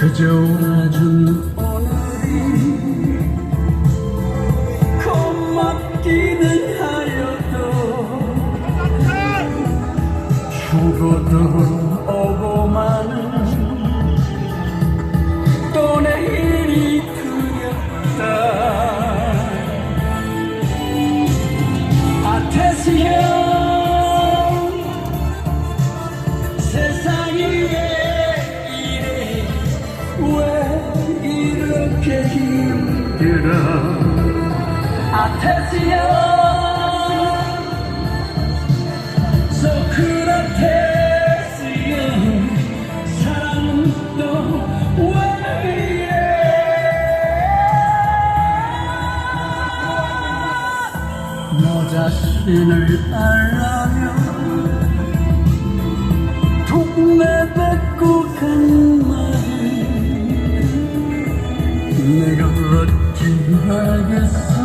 가져와준 오늘이 고맙기는 하여도 죽어도 오고 마는 또 내일이 두렵다. 아테시형 세상이 왜 이렇게 힘들어. 아테시형 소크라테스형 사랑은 또 왜 이래 너 자신을 알라면 동네 간 내가 어찌 하겠어